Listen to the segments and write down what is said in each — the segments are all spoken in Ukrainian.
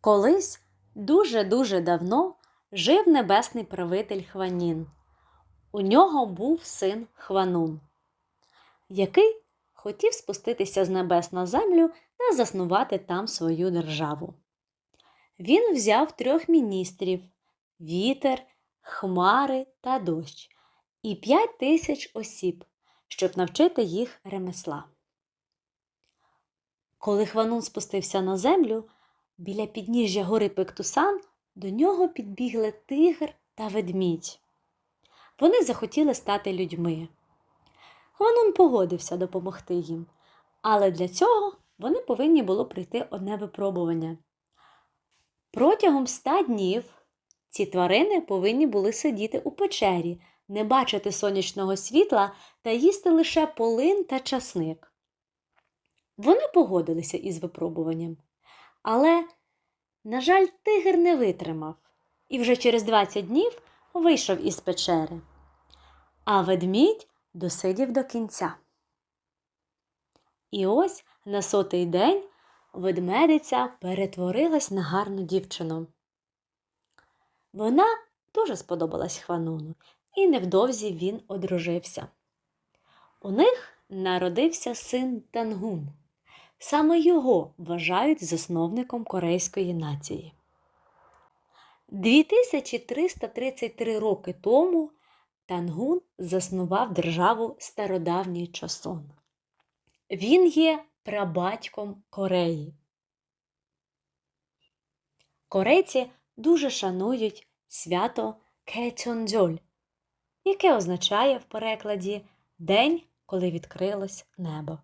Колись дуже-дуже давно жив небесний правитель Хванін. У нього був син Хванун, який хотів спуститися з небес на землю та заснувати там свою державу. Він взяв трьох міністрів вітер, хмари та дощ і п'ять тисяч осіб, щоб навчити їх ремесла. Коли Хванун спустився на землю, біля підніжжя гори Пектусан до нього підбігли тигр та ведмідь. Вони захотіли стати людьми. Хванун погодився допомогти їм, але для цього вони повинні було пройти одне випробування. Протягом ста днів ці тварини повинні були сидіти у печері, не бачити сонячного світла та їсти лише полин та часник. Вони погодилися із випробуванням. Але, на жаль, тигр не витримав і вже через 20 днів вийшов із печери. А ведмідь досидів до кінця. І ось на сотий день ведмедиця перетворилась на гарну дівчину. Вона дуже сподобалась Хвануну, і невдовзі він одружився. У них народився син Тангун. Саме його вважають засновником корейської нації. 2333 роки тому Тангун заснував державу стародавній часон. Він є прабатьком Кореї. Корейці дуже шанують свято Кечонджоль, яке означає в перекладі День, коли відкрилось небо.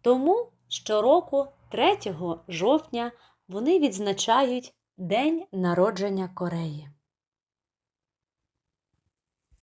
Тому щороку, 3 жовтня, вони відзначають День народження Кореї.